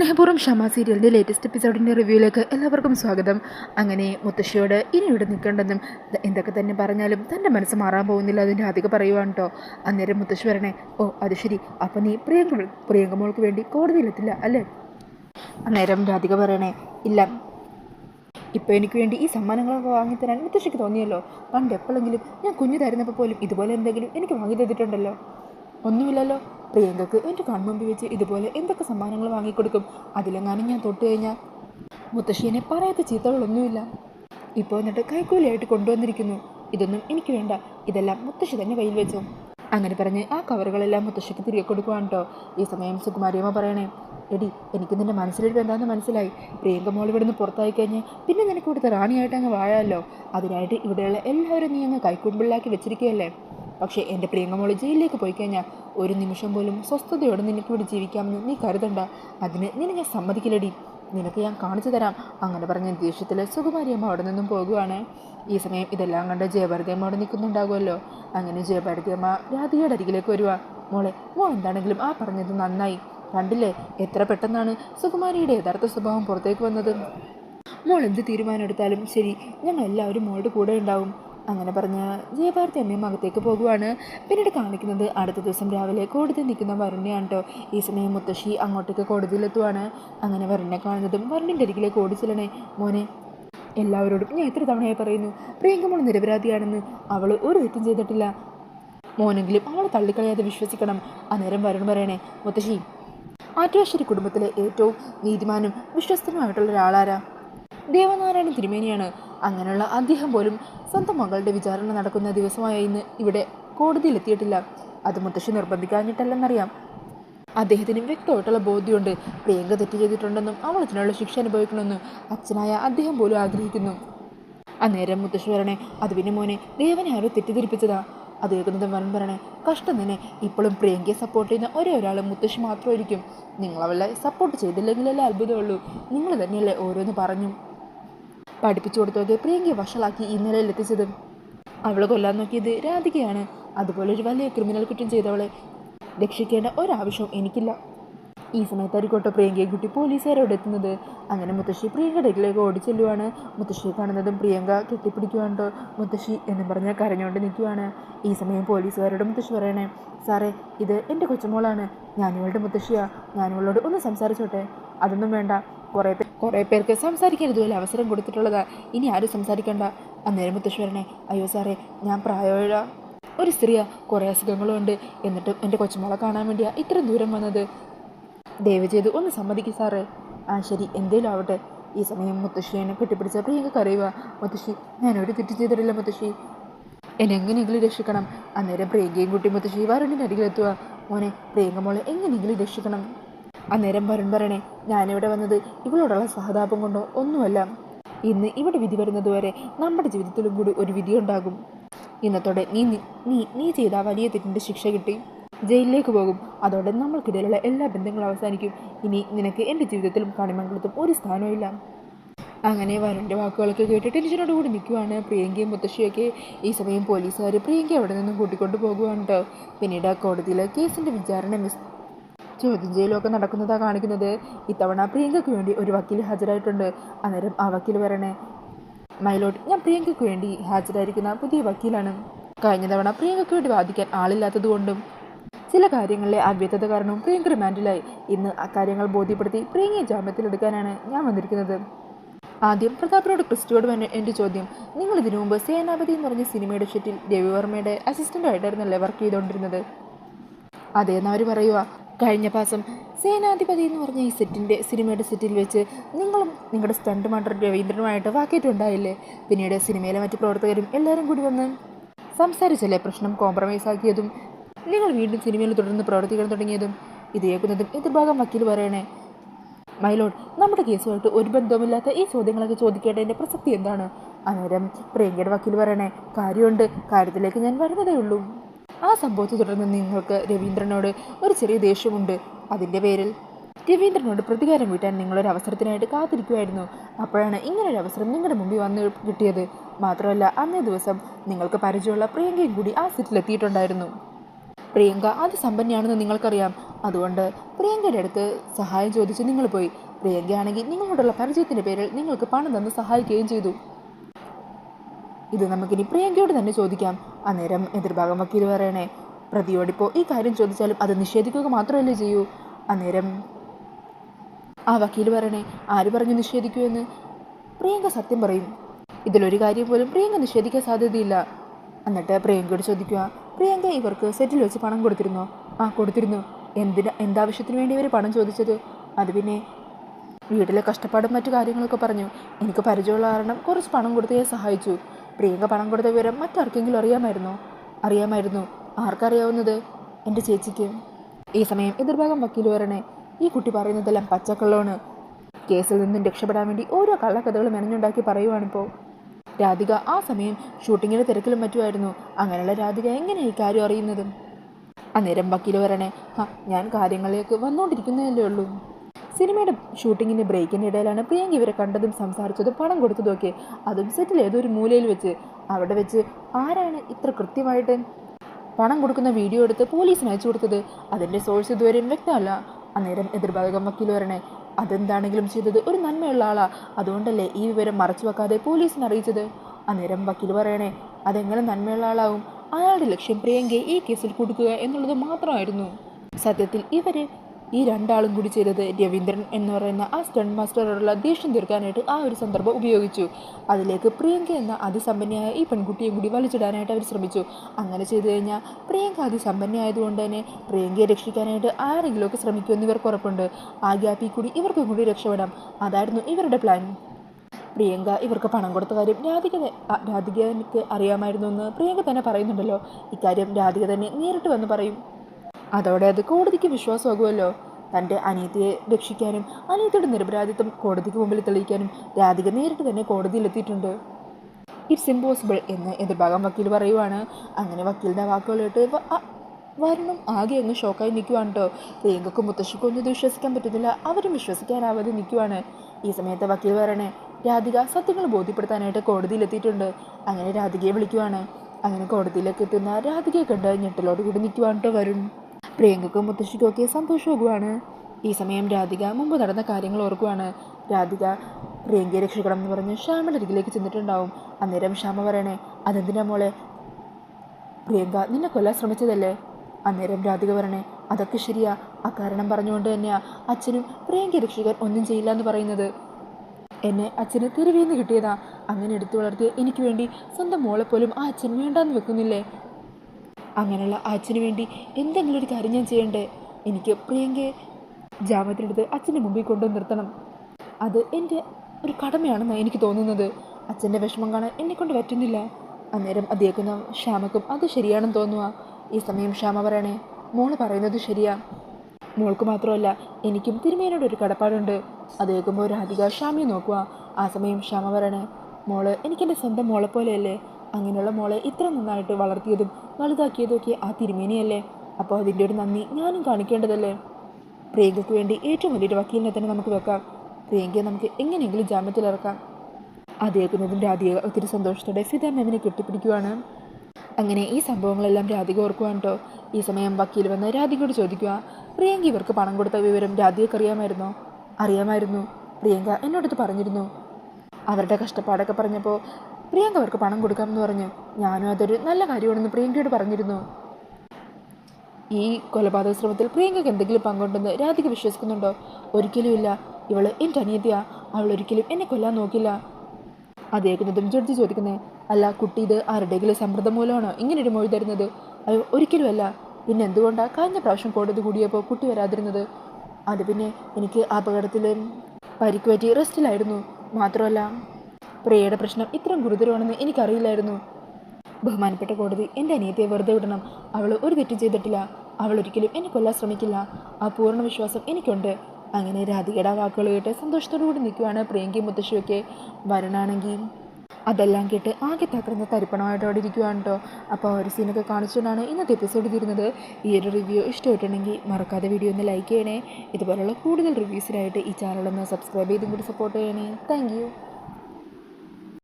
സ്നേഹപൂർവം ക്ഷമ സീരിയലിന്റെ ലേറ്റസ്റ്റ് എപ്പിസോഡിന്റെ റിവ്യൂയിലേക്ക് എല്ലാവർക്കും സ്വാഗതം. അങ്ങനെ മുത്തശ്ശിയോട് ഇനി ഇവിടെ നിൽക്കേണ്ടെന്നും എന്തൊക്കെ തന്നെ പറഞ്ഞാലും തന്റെ മനസ്സ് മാറാൻ പോകുന്നില്ല അതിന്റെ അധിക പറയുവാണ് കേട്ടോ അന്നേരം മുത്തശ്ശി പറയണേ ഓ അത് ശരി. അപ്പം നീ പ്രിയങ്ക പ്രിയങ്കമോൾക്ക് വേണ്ടി കോടതിയിലെത്തില്ല അല്ലേ? അന്നേരം രാധിക പറയണേ ഇല്ല. ഇപ്പോൾ എനിക്ക് വേണ്ടി ഈ സമ്മാനങ്ങളൊക്കെ വാങ്ങിത്തരാൻ മുത്തശ്ശിക്ക് തോന്നിയല്ലോ. പണ്ട് എപ്പോഴെങ്കിലും ഞാൻ കുഞ്ഞു തരുന്നപ്പോൾ പോലും ഇതുപോലെ എന്തെങ്കിലും എനിക്ക് വാങ്ങി തന്നിട്ടുണ്ടല്ലോ. ഒന്നുമില്ലല്ലോ. പ്രിയങ്കക്ക് എന്റെ കൺമുമ്പിൽ വെച്ച് ഇതുപോലെ എന്തൊക്കെ സമ്മാനങ്ങൾ വാങ്ങിക്കൊടുക്കും? അതിലെങ്ങാനും ഞാൻ തൊട്ട് കഴിഞ്ഞാൽ മുത്തശ്ശിയെ പറയാത്ത ചീത്തകളൊന്നുമില്ല. ഇപ്പോൾ എന്നിട്ട് കൈക്കൂലിയായിട്ട് കൊണ്ടുവന്നിരിക്കുന്നു. ഇതൊന്നും എനിക്ക് വേണ്ട. ഇതെല്ലാം മുത്തശ്ശി തന്നെ കയ്യിൽ വെച്ചോ. അങ്ങനെ പറഞ്ഞ് ആ കവറുകളെല്ലാം മുത്തശ്ശിക്ക് തിരികെ കൊടുക്കുവാണ് കേട്ടോ. ഈ സമയം സുകുമാരിയമ്മ പറയണേ എടി എനിക്ക് നിന്റെ മനസ്സിലിരിപ്പ് എന്താണെന്ന് മനസ്സിലായി. പ്രിയങ്ക മോൾ ഇവിടെ നിന്ന് പുറത്തായി കഴിഞ്ഞാൽ പിന്നെ നിനക്ക് റാണിയായിട്ട് അങ്ങ് വാഴാമല്ലോ. അതിനായിട്ട് ഇവിടെയുള്ള എല്ലാവരും നീ അങ്ങ് കൈക്കുമ്പിളിലാക്കി വെച്ചിരിക്കുകയല്ലേ? പക്ഷേ എന്റെ പ്രിയങ്കമോൾ ജയിലിലേക്ക് പോയി കഴിഞ്ഞാൽ ഒരു നിമിഷം പോലും സ്വസ്ഥതയോടെ നിനക്ക് ഇവിടെ ജീവിക്കാമെന്ന് നീ കരുതണ്ട. അതിന് നിന്നെ ഞാൻ സമ്മതിക്കില്ലടി. നിനക്ക് ഞാൻ കാണിച്ചു തരാം. അങ്ങനെ പറഞ്ഞ ദേഷ്യത്തിൽ സുകുമാരിയമ്മ അവിടെ നിന്നും പോകുവാണ്. ഈ സമയം ഇതെല്ലാം കണ്ട് ജയഭാരതിയമ്മ അവിടെ നിൽക്കുന്നുണ്ടാകുമല്ലോ. അങ്ങനെ ജയഭാരതിയമ്മ രാധികയുടെ അരികിലേക്ക് വരുവാ. മോളെ മോൾ എന്താണെങ്കിലും ആ പറഞ്ഞത് നന്നായി. കണ്ടില്ലേ? എത്ര പെട്ടെന്നാണ് സുകുമാരിയുടെ യഥാർത്ഥ സ്വഭാവം പുറത്തേക്ക് വന്നത്. മോൾ എന്ത് തീരുമാനം എടുത്താലും ശരി ഞങ്ങൾ എല്ലാവരും മോളുടെ കൂടെ ഉണ്ടാവും. അങ്ങനെ പറഞ്ഞ് ജയഭാരതി അമ്മയും അകത്തേക്ക് പോകുവാണ്. പിന്നീട് കാണിക്കുന്നത് അടുത്ത ദിവസം രാവിലെ കോടതി നിൽക്കുന്ന വരുണിനെയാണ് കേട്ടോ ഈ സമയം മുത്തശ്ശി അങ്ങോട്ടേക്ക് കോടതിയിലെത്തുവാണ്. അങ്ങനെ വരുണിനെ കാണുന്നതും വരുണിന്റെ അരികിലേക്ക് ചെല്ലണേ. മോനെ എല്ലാവരോടും ഞാൻ എത്ര തവണയായി പറയുന്നു. പ്രിയങ്കമോൾ നിരപരാധിയാണെന്ന് അവൾ ഒരു തെറ്റും ചെയ്തിട്ടില്ല. മോനെങ്കിലും അവളെ തള്ളിക്കളയാതെ വിശ്വസിക്കണം. അന്നേരം വരുൺ പറയണേ മുത്തശ്ശി ആറ്റുവാശ്ശേരി കുടുംബത്തിലെ ഏറ്റവും നീതിമാനും വിശ്വസ്തനുമായിട്ടുള്ള ഒരാളാരാ? ദേവനാരായണ തിരുമേനിയാണ്. അങ്ങനെയുള്ള അദ്ദേഹം പോലും സ്വന്തം മകളുടെ വിചാരണ നടക്കുന്ന ദിവസമായ ഇന്ന് ഇവിടെ കോടതിയിലെത്തിയിട്ടില്ല. അത് മുത്തശ്ശി നിർബന്ധിക്കാഞ്ഞിട്ടല്ലെന്നറിയാം. അദ്ദേഹത്തിന് വ്യക്തമായിട്ടുള്ള ബോധ്യമുണ്ട്. പ്രിയങ്ക തെറ്റ് ചെയ്തിട്ടുണ്ടെന്നും അവൾ അതിനുള്ള ശിക്ഷ അനുഭവിക്കണമെന്നും അച്ഛനായ അദ്ദേഹം പോലും ആഗ്രഹിക്കുന്നു. അന്നേരം പറയണേ അത് പിന്നെ മോനെ ദേവനെ ആരോ തെറ്റിദ്ധരിപ്പിച്ചതാ. അത് കേൾക്കുന്നത് വരൻ പറയണേ കഷ്ടം തന്നെ. ഇപ്പോഴും പ്രിയങ്കയെ സപ്പോർട്ട് ചെയ്യുന്ന ഒരേ ഒരാൾ മുത്തശ്ശി മാത്രമായിരിക്കും. നിങ്ങൾ അവളെ സപ്പോർട്ട് ചെയ്തില്ലെങ്കിലല്ലേ അത്ഭുതമുള്ളൂ. നിങ്ങൾ തന്നെയല്ലേ ഓരോന്ന് പറഞ്ഞു. പഠിപ്പിച്ചു കൊടുത്തൊക്കെ പ്രിയങ്കയെ വഷളാക്കി ഈ നിലയിലെത്തിച്ചത് അവളെ കൊല്ലാൻ നോക്കിയത് രാധികയാണ്. അതുപോലെ ഒരു വലിയ ക്രിമിനൽ കുറ്റം ചെയ്തവളെ രക്ഷിക്കേണ്ട ഒരാവശ്യവും എനിക്കില്ല. ഈ സമയത്തായിരിക്കോട്ടെ പ്രിയങ്കയെ കുട്ടി പോലീസുകാരോട് എത്തുന്നത്. അങ്ങനെ മുത്തശ്ശി പ്രിയങ്കയുടെ ഓടി ഓടിച്ചെല്ലുവാണ്. മുത്തശ്ശിയെ കാണുന്നതും പ്രിയങ്ക കെട്ടിപ്പിടിക്കുവാണ്ടോ മുത്തശ്ശി എന്നും പറഞ്ഞ് കരഞ്ഞുകൊണ്ട് നിൽക്കുവാണ്. ഈ സമയം പോലീസുകാരോട് മുത്തശ്ശി പറയണേ സാറേ ഇത് എന്റെ കൊച്ചുമോളാണ്. ഞാനിവളുടെ മുത്തശ്ശിയാണ് ഞാനിവളോട് ഒന്ന് സംസാരിച്ചോട്ടെ. അതൊന്നും വേണ്ട. കുറേ കുറേ പേർക്ക് സംസാരിക്കാൻ ഇതുപോലെ അവസരം കൊടുത്തിട്ടുള്ളതാ. ഇനി ആരും സംസാരിക്കണ്ട. അന്നേരം മുത്തശ്വരനെ അയ്യോ സാറേ ഞാൻ പ്രായമുള്ള ഒരു സ്ത്രീയാ കുറേ അസുഖങ്ങളും ഉണ്ട് എന്നിട്ടും എന്റെ കൊച്ചുമോളെ കാണാൻ വേണ്ടിയാ ഇത്രയും ദൂരം വന്നത്. ദയവ് ചെയ്ത് ഒന്ന് സമ്മതിക്കും സാറേ. ആ ശരി എന്തേലും ആവട്ടെ. ഈ സമയം മുത്തശ്ശിനെ എന്നെ കെട്ടിപ്പിടിച്ച പ്രിയങ്ക അറിയുക മുത്തശ്ശി ഞാനൊരു തെറ്റ് ചെയ്തിട്ടില്ല മുത്തശ്ശി. എന്നെ എങ്ങനെയെങ്കിലും രക്ഷിക്കണം. അന്നേരം പ്രിയങ്കയും കുട്ടി മുത്തശ്ശി വരുണിന്റെ അരികിലെത്തുക മോനെ പ്രിയങ്ക മോളെ എങ്ങനെയെങ്കിലും രക്ഷിക്കണം. അന്നേരം വരുൺ പറയണേ ഞാനിവിടെ വന്നത് ഇവളോടുള്ള സഹതാപം കൊണ്ടോ ഒന്നുമല്ല. ഇന്ന് ഇവിടെ വിധി വരുന്നതുവരെ നമ്മുടെ ജീവിതത്തിലും കൂടി ഒരു വിധിയുണ്ടാകും ഇന്നത്തോടെ നീ നീ നീ ചെയ്ത വലിയ തെറ്റിന്റെ ശിക്ഷ കിട്ടി. ജയിലിലേക്ക് പോകും. അതോടെ നമ്മൾക്കിടയിലുള്ള എല്ലാ ബന്ധങ്ങളും അവസാനിക്കും. ഇനി നിനക്ക് എന്റെ ജീവിതത്തിലും കണിമംഗലത്തും ഒരു സ്ഥാനവുമില്ല അങ്ങനെ വരുണിന്റെ വാക്കുകളൊക്കെ കേട്ട് ടെൻഷനോട് കൂടി നിൽക്കുവാണ് പ്രിയങ്കയും മുത്തശ്ശിയൊക്കെ. ഈ സമയം പോലീസുകാർ പ്രിയങ്ക അവിടെ നിന്നും കൂട്ടിക്കൊണ്ട് പോകുവാണ് കേട്ടോ പിന്നീട് കോടതിയിൽ കേസിന്റെ വിചാരണ മിസ് ചോദ്യം ചെയ്യലൊക്കെ നടക്കുന്നതാണ് കാണിക്കുന്നത്. ഇത്തവണ പ്രിയങ്കയ്ക്ക് വേണ്ടി ഒരു വക്കീൽ ഹാജരായിട്ടുണ്ട്. അന്നേരം ആ വക്കീൽ പറയണേ മൈലോട്ട് ഞാൻ പ്രിയങ്കയ്ക്ക് വേണ്ടി ഹാജരായിരിക്കുന്ന പുതിയ വക്കീലാണ്. കഴിഞ്ഞ തവണ പ്രിയങ്കയ്ക്ക് വേണ്ടി വാദിക്കാൻ ആളില്ലാത്തതുകൊണ്ടും ചില കാര്യങ്ങളിലെ അവ്യക്തത കാരണവും പ്രിയങ്ക റിമാൻഡിലായി. ഇന്ന് അക്കാര്യങ്ങൾ ബോധ്യപ്പെടുത്തി പ്രിയങ്കയെ ജാമ്യത്തിലെടുക്കാനാണ് ഞാൻ വന്നിരിക്കുന്നത്. ആദ്യം പ്രതാപിനോട് ക്രിസ്റ്റിയോട് എന്റെ ചോദ്യം നിങ്ങൾ ഇതിനു മുമ്പ് സേനാപതി എന്ന് പറഞ്ഞ സിനിമയുടെ ഷെറ്റിൽ രവിവർമ്മയുടെ അസിസ്റ്റന്റായിട്ടായിരുന്നല്ലേ വർക്ക് ചെയ്തുകൊണ്ടിരുന്നത് അതേന്ന് അവർ പറയുക കഴിഞ്ഞ മാസം സേനാധിപതി എന്ന് പറഞ്ഞ ഈ സെറ്റിന്റെ സിനിമയുടെ സെറ്റിൽ വെച്ച് നിങ്ങളും നിങ്ങളുടെ സ്റ്റണ്ട് മാസ്റ്റർ രവീന്ദ്രനുമായിട്ട് വാക്കേറ്റുണ്ടായില്ലേ? പിന്നീട് സിനിമയിലെ മറ്റ് പ്രവർത്തകരും എല്ലാവരും കൂടി വന്ന് സംസാരിച്ചല്ലേ പ്രശ്നം കോംപ്രമൈസ് ആക്കിയതും? നിങ്ങൾ വീണ്ടും സിനിമയിൽ തുടർന്ന് പ്രവർത്തിക്കാൻ തുടങ്ങിയതും? ഇത് കേൾക്കുന്നതും എതിർഭാഗം വക്കീൽ പറയണേ. മൈലോഡ് നമ്മുടെ കേസുമായിട്ട് ഒരു ബന്ധവുമില്ലാത്ത ഈ ചോദ്യങ്ങളൊക്കെ ചോദിക്കേണ്ടതിന്റെ പ്രസക്തി എന്താണ്? അന്നേരം പ്രിയങ്കയുടെ വക്കീൽ പറയണേ കാര്യമുണ്ട് കാര്യത്തിലേക്ക് ഞാൻ വരുന്നതേ ഉള്ളൂ. ആ സംഭവത്തെ തുടർന്ന് നിങ്ങൾക്ക് രവീന്ദ്രനോട് ഒരു ചെറിയ ദേഷ്യമുണ്ട്. അതിന്റെ പേരിൽ രവീന്ദ്രനോട് പ്രതികാരം വീട്ടാൻ നിങ്ങളൊരു അവസരത്തിനായിട്ട് കാത്തിരിക്കുമായിരുന്നു അപ്പോഴാണ് ഇങ്ങനൊരു അവസരം നിങ്ങളുടെ മുമ്പിൽ വന്ന് കിട്ടിയത്. മാത്രമല്ല അന്നേ ദിവസം നിങ്ങൾക്ക് പരിചയമുള്ള പ്രിയങ്കയും കൂടി ആ സീറ്റിലെത്തിയിട്ടുണ്ടായിരുന്നു പ്രിയങ്ക അത് സമ്പന്നയാണെന്ന് നിങ്ങൾക്കറിയാം. അതുകൊണ്ട് പ്രിയങ്കയുടെ അടുത്ത് സഹായം ചോദിച്ച് നിങ്ങൾ പോയി. പ്രിയങ്കയാണെങ്കിൽ നിങ്ങളോടുള്ള പരിചയത്തിന്റെ പേരിൽ നിങ്ങൾക്ക് പണം തന്ന് സഹായിക്കുകയും ചെയ്തു. ഇത് നമുക്കിനി പ്രിയങ്കയോട് തന്നെ ചോദിക്കാം. അന്നേരം എതിർഭാഗം വക്കീൽ പറയണേ പ്രതിയോടിപ്പോൾ ഈ കാര്യം ചോദിച്ചാലും അത് നിഷേധിക്കുക മാത്രമല്ലേ ചെയ്യൂ? അന്നേരം ആ വക്കീൽ പറയണേ ആര് പറഞ്ഞു നിഷേധിക്കൂ എന്ന്? പ്രിയങ്ക സത്യം പറയും. ഇതിലൊരു കാര്യം പോലും പ്രിയങ്ക നിഷേധിക്കാൻ സാധ്യതയില്ല. എന്നിട്ട് പ്രിയങ്കയോട് ചോദിക്കുക പ്രിയങ്ക ഇവർക്ക് സെറ്റിൽ വെച്ച് പണം കൊടുത്തിരുന്നോ? ആ കൊടുത്തിരുന്നു. എന്തിന് എന്താവശ്യത്തിന് വേണ്ടി ഇവർ പണം ചോദിച്ചത്? അത് പിന്നെ വീട്ടിലെ കഷ്ടപ്പാടും മറ്റു കാര്യങ്ങളൊക്കെ പറഞ്ഞു. എനിക്ക് പരിചയമുള്ള കാരണം കുറച്ച് പണം കൊടുത്ത് ഞാൻ സഹായിച്ചു. പ്രിയങ്ക പണം കൊടുത്ത വിവരം മറ്റാർക്കെങ്കിലും അറിയാമായിരുന്നോ? അറിയാമായിരുന്നു. ആർക്കറിയാവുന്നത്? എന്റെ ചേച്ചിക്ക്. ഈ സമയം എതിർഭാഗം വക്കീൽ വരണേ. ഈ കുട്ടി പറയുന്നതെല്ലാം പച്ചക്കള്ളമാണ്. കേസിൽ നിന്നും രക്ഷപ്പെടാൻ വേണ്ടി ഓരോ കള്ളക്കഥകൾ മെനഞ്ഞുണ്ടാക്കി പറയുവാണിപ്പോൾ രാധിക ആ സമയം ഷൂട്ടിങ്ങിന്റെ തിരക്കിലും മറ്റുമായിരുന്നു. അങ്ങനെയുള്ള രാധിക എങ്ങനെ ഈ കാര്യം അറിയുന്നത്? അന്നേരം വക്കീൽ വരണേ ഹാ ഞാൻ കാര്യങ്ങളിലേക്ക് വന്നുകൊണ്ടിരിക്കുന്നതല്ലേ ഉള്ളൂ. സിനിമയുടെ ഷൂട്ടിങ്ങിന്റെ ബ്രേക്കിന്റെ ഇടയിലാണ് പ്രിയങ്ക ഇവരെ കണ്ടതും സംസാരിച്ചതും പണം കൊടുത്തതും ഒക്കെ. അതും സെറ്റിൽ ഏതൊരു മൂലയിൽ വെച്ച് അവിടെ വെച്ച് ആരാണ് ഇത്ര കൃത്യമായിട്ട് പണം കൊടുക്കുന്ന വീഡിയോ എടുത്ത് പോലീസിന് അയച്ചു കൊടുത്തത്? അതിന്റെ സോഴ്സ് ഇതുവരെയും വ്യക്തമല്ല. അന്നേരം എതിർഭാഗം വക്കീൽ വരണേ അതെന്താണെങ്കിലും ചെയ്തത് ഒരു നന്മയുള്ള ആളാണ് അതുകൊണ്ടല്ലേ ഈ വിവരം മറച്ചു വെക്കാതെ പോലീസിനെ അറിയിച്ചത്? അന്നേരം വക്കീൽ പറയണേ അതെങ്ങനെ നന്മയുള്ള ആളാവും? അയാളുടെ ലക്ഷ്യം പ്രിയങ്കയെ ഈ കേസിൽ കൊടുക്കുക എന്നുള്ളത് മാത്രമായിരുന്നു. സത്യത്തിൽ ഇവർ ഈ രണ്ടാളും കൂടി ചെയ്തത് രവീന്ദ്രൻ എന്ന് പറയുന്ന ആ സ്റ്റണ്ട് മാസ്റ്ററോടുള്ള ദേഷ്യം തീർക്കാനായിട്ട് ആ ഒരു സന്ദർഭം ഉപയോഗിച്ചു. അതിലേക്ക് പ്രിയങ്ക എന്ന അതിസമ്പന്നയായ ഈ പെൺകുട്ടിയെ കൂടി വലിച്ചിടാനായിട്ട് അവർ ശ്രമിച്ചു. അങ്ങനെ ചെയ്തു കഴിഞ്ഞാൽ പ്രിയങ്ക അതിസമ്പന്നയായതുകൊണ്ട് തന്നെ പ്രിയങ്കയെ രക്ഷിക്കാനായിട്ട് ആരെങ്കിലുമൊക്കെ ശ്രമിക്കുമെന്ന് ഇവർക്ക് ഉറപ്പുണ്ട്. ആ ഗ്യാപ്പിൽ കൂടി ഇവർക്കും കൂടി രക്ഷപ്പെടാം. അതായിരുന്നു ഇവരുടെ പ്ലാൻ പ്രിയങ്ക ഇവർക്ക് പണം കൊടുത്ത കാര്യം രാധിക രാധികയ്ക്ക് അറിയാമായിരുന്നു എന്ന് പ്രിയങ്ക തന്നെ പറയുന്നുണ്ടല്ലോ. ഇക്കാര്യം രാധിക തന്നെ നേരിട്ട് വന്ന് പറയും. അതോടെ അത് കോടതിക്ക് വിശ്വാസമാകുമല്ലോ. തന്റെ അനിയത്തിയെ രക്ഷിക്കാനും അനിയത്തിയുടെ നിരപരാധിത്വം കോടതിക്ക് മുമ്പിൽ തെളിയിക്കാനും രാധിക നേരിട്ട് തന്നെ കോടതിയിലെത്തിയിട്ടുണ്ട്. ഇറ്റ്സ് ഇമ്പോസിബിൾ എന്ന് എതിർഭാഗം വക്കീൽ പറയുവാണ്. അങ്ങനെ വക്കീലിന്റെ വാക്കുകൾ കേട്ട് വരണം ആകെ അങ്ങ് ഷോക്കായി നിൽക്കുവാണ് കേട്ടോ പ്രിയങ്കക്കും മുത്തശ്ശിക്കും ഒന്നും ഇത് വിശ്വസിക്കാൻ പറ്റുന്നില്ല. അവരും വിശ്വസിക്കാനാവാതെ നിൽക്കുവാണ്. ഈ സമയത്ത് വക്കീൽ പറയണേ രാധിക സത്യങ്ങൾ ബോധ്യപ്പെടുത്താനായിട്ട് കോടതിയിലെത്തിയിട്ടുണ്ട്. അങ്ങനെ രാധികയെ വിളിക്കുവാണ്. അങ്ങനെ കോടതിയിലേക്ക് എത്തുന്ന രാധികയെ കണ്ട് ഞെട്ടലോട് കൂടി നിൽക്കുവാണ് കേട്ടോ വരുൺ. പ്രിയങ്കക്കും മുത്തശ്ശിക്കും ഒക്കെ സന്തോഷമാകുവാണ് ഈ സമയം രാധിക മുമ്പ് നടന്ന കാര്യങ്ങൾ ഓർക്കുവാണ്. രാധിക പ്രിയങ്കയെ രക്ഷിക്കണം എന്ന് പറഞ്ഞ് ശ്യാമയുടെ അരികിലേക്ക് ചെന്നിട്ടുണ്ടാവും. അന്നേരം ശ്യാമ പറയണേ അതെന്തിനാ മോളെ? പ്രിയങ്ക നിന്നെ കൊല്ലാൻ ശ്രമിച്ചതല്ലേ? അന്നേരം രാധിക പറയണേ അതൊക്കെ ശരിയാ. അക്കാരണം പറഞ്ഞുകൊണ്ട് തന്നെയാ അച്ഛനും പ്രിയങ്ക രക്ഷിക്കാൻ ഒന്നും ചെയ്യില്ല എന്ന് പറയുന്നത്. എന്നെ അച്ഛന് തെരുവീന്ന് കിട്ടിയതാ. അങ്ങനെ എടുത്തു വളർത്തിയ എനിക്ക് വേണ്ടി സ്വന്തം മോളെപ്പോലും പോലും ആ അച്ഛൻ വേണ്ടാന്ന് വെക്കുന്നില്ലേ? അങ്ങനെയുള്ള അച്ഛന് വേണ്ടി എന്തെങ്കിലും ഒരു കാര്യം ഞാൻ ചെയ്യണ്ടേ? എനിക്ക് പ്രിയങ്കയെ ജാമ്യത്തിനെടുത്ത് അച്ഛന്റെ മുമ്പിൽ കൊണ്ടു നിർത്തണം. അത് എന്റെ ഒരു കടമയാണെന്ന് എനിക്ക് തോന്നുന്നത്. അച്ഛന്റെ വിഷമം കാണാൻ എന്നെക്കൊണ്ട് പറ്റുന്നില്ല. അന്നേരം അദ്ദേഹത്തിന് ശ്യാമക്കും അത് ശരിയാണെന്ന് തോന്നുക ഈ സമയം ശ്യാമ പറയണേ മോൾ പറയുന്നത് ശരിയാ. മോൾക്ക് മാത്രമല്ല എനിക്കും തിരുമേനോട് ഒരു കടപ്പാടുണ്ട്. അത് കേൾക്കുമ്പോൾ രാധിക ശ്യാമിയെ നോക്കുക ആ സമയം ശ്യാമ പറയണേ മോൾ എനിക്കെന്റെ സ്വന്തം മോളെ പോലെയല്ലേ അങ്ങനെയുള്ള മോളെ ഇത്ര നന്നായിട്ട് വളർത്തിയതും വലുതാക്കിയതും ഒക്കെ ആ തിരുമേനിയല്ലേ? അപ്പോൾ അതിന്റെ ഒരു നന്ദി ഞാനും കാണിക്കേണ്ടതല്ലേ? പ്രിയങ്കയ്ക്ക് വേണ്ടി ഏറ്റവും വലിയൊരു വക്കീലിനെ തന്നെ നമുക്ക് വെക്കാം. പ്രിയങ്കയെ നമുക്ക് എങ്ങനെയെങ്കിലും ജാമ്യത്തിൽ ഇറക്കാം. കേൾക്കുന്നതും രാധിക ഒത്തിരി സന്തോഷത്തോടെ ഫിദ മാമിനെ കെട്ടിപ്പിടിക്കുവാണ്. അങ്ങനെ ഈ സംഭവങ്ങളെല്ലാം രാധിക ഓർക്കുവാൻ കേട്ടോ. ഈ സമയം വക്കീൽ വന്ന് രാധികയോട് ചോദിക്കുക പ്രിയങ്ക ഇവർക്ക് പണം കൊടുത്ത വിവരം രാധികയ്ക്ക് അറിയാമായിരുന്നോ? അറിയാമായിരുന്നു. പ്രിയങ്ക എന്നോടത്ത് പറഞ്ഞിരുന്നു. അവരുടെ കഷ്ടപ്പാടൊക്കെ പറഞ്ഞപ്പോൾ പ്രിയങ്ക അവർക്ക് പണം കൊടുക്കാമെന്ന് പറഞ്ഞ് ഞാനും അതൊരു നല്ല കാര്യമാണെന്ന് പ്രിയങ്കയോട് പറഞ്ഞിരുന്നു. ഈ കൊലപാതക ശ്രമത്തിൽ പ്രിയങ്കയ്ക്ക് എന്തെങ്കിലും പങ്കുണ്ടെന്ന് രാധിക വിശ്വസിക്കുന്നുണ്ടോ? ഒരിക്കലും ഇല്ല. ഇവൾ എന്റെ അനിയത്തിയാ. അവൾ ഒരിക്കലും എന്നെ കൊല്ലാൻ നോക്കില്ല. അതേക്കുന്നതും ജഡ്ജി ചോദിക്കുന്നേ അല്ല കുട്ടി ഇത് ആരുടെയെങ്കിലും സമ്മർദ്ദം മൂലമാണോ ഇങ്ങനെ ഒരു മൊഴി തരുന്നത്? അയ്യോ ഒരിക്കലുമല്ല. പിന്നെ എന്തുകൊണ്ടാണ് കഴിഞ്ഞ പ്രാവശ്യം കോടതി കൂടിയപ്പോൾ കുട്ടി വരാതിരുന്നത്? അത് പിന്നെ എനിക്ക് അപകടത്തിൽ പരിക്ക് പറ്റി റെസ്റ്റിലായിരുന്നു മാത്രമല്ല പ്രിയയുടെ പ്രശ്നം ഇത്രയും ഗുരുതരമാണെന്ന് എനിക്കറിയില്ലായിരുന്നു. ബഹുമാനപ്പെട്ട കോടതി എന്റെ അനിയത്തെ വെറുതെ വിടണം. അവൾ ഒരു തെറ്റും ചെയ്തിട്ടില്ല. അവൾ ഒരിക്കലും എന്നെ കൊല്ലാൻ ശ്രമിക്കില്ല. ആ പൂർണ വിശ്വാസം എനിക്കുണ്ട്. അങ്ങനെ രാധികയുടെ വാക്കുകൾ കേട്ട് സന്തോഷത്തോടു കൂടി നിൽക്കുവാണ് പ്രിയങ്കയും മുത്തശ്ശിയൊക്കെ. വരണാണെങ്കിൽ അതെല്ലാം കേട്ട് ആകെ തകർന്ന് തരിപ്പണമായിട്ട് അവിടെ ഇരിക്കുവാണ് കേട്ടോ. അപ്പോൾ ഒരു സീനൊക്കെ കാണിച്ചുകൊണ്ടാണ് ഇന്നത്തെ എപ്പിസോഡ് തീരുന്നത്. ഈ ഒരു റിവ്യൂ ഇഷ്ടമായിട്ടുണ്ടെങ്കിൽ മറക്കാതെ വീഡിയോ ഒന്ന് ലൈക്ക് ചെയ്യണേ. ഇതുപോലുള്ള കൂടുതൽ റിവ്യൂസിനായിട്ട് ഈ ചാനലൊന്ന് സബ്സ്ക്രൈബ് ചെയ്തും കൂടി സപ്പോർട്ട് ചെയ്യണേ. താങ്ക്